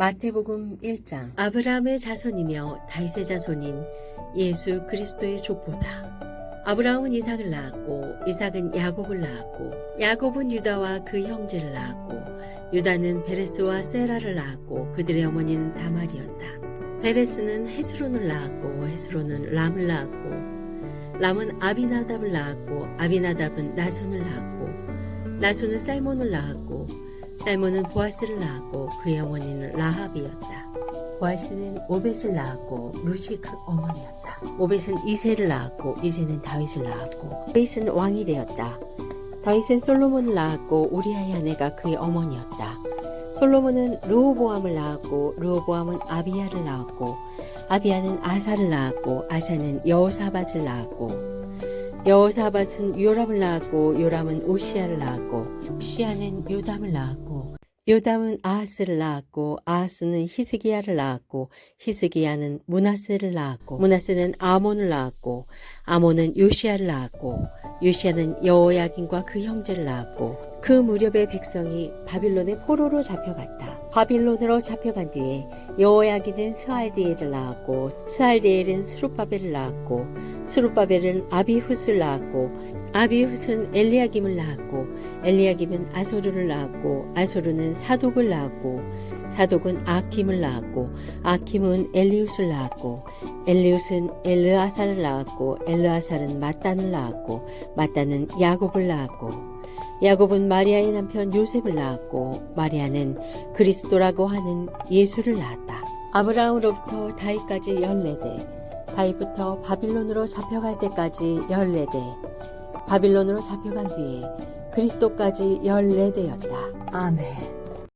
마태복음 1장 아브라함의 자손이며 다윗의 자손인 예수 그리스도의 족보다. 아브라함은 이삭을 낳았고 이삭은 야곱을 낳았고 야곱은 유다와 그 형제를 낳았고 유다는 베레스와 세라를 낳았고 그들의 어머니는 다말이었다. 베레스는 헤스론을 낳았고 헤스론은 람을 낳았고 람은 아비나답을 낳았고 아비나답은 나손을 낳았고 나손은 살몬을 낳았고 살몬은 보아스를 낳았고 그의 어머니는 라합이었다. 보아스는 오벳을 낳았고 루시 그 어머니였다. 오벳은 이세를 낳았고 이세는 다윗을 낳았고 다윗은 왕이 되었다. 다윗은 솔로몬을 낳았고 우리아의 아내가 그의 어머니였다. 솔로몬은 르호보암을 낳았고 르호보암은 아비야를 낳았고 아비야는 아사를 낳았고 아사는 여호사밧을 낳았고 여호사밧은 요람을 낳았고 요람은 우시아를 낳았고 우시아는 요담을 낳았고 요담은 아하스를 낳았고 아하스는 히스기야를 낳았고 히스기야는 문하세를 낳았고 문하세는 아몬을 낳았고 아몬은 요시아를 낳았고 요시아는 여호야긴과 그 형제를 낳았고 그 무렵의 백성이 바빌론의 포로로 잡혀갔다. 바빌론으로 잡혀간 뒤에 여호야긴은 스알디엘을 낳았고 스알디엘은 스룹바벨을 낳았고 스룹바벨은 아비훗을 낳았고 아비훗은 엘리야김을 낳았고 엘리야김은 아소르를 낳았고 아소르는 사독을 낳았고 사독은 아킴을 낳았고 아킴은 엘리웃을 낳았고 엘리웃은 엘르아살을 낳았고 엘르아살은 마단을 낳았고 마단은 야곱을 낳았고 야곱은 마리아의 남편 요셉을 낳았고 마리아는 그리스도라고 하는 예수를 낳았다. 아브라함으로부터 다윗까지 14대, 다윗부터 바빌론으로 잡혀갈 때까지 14대, 바빌론으로 잡혀간 뒤에 그리스도까지 14대였다. 아멘.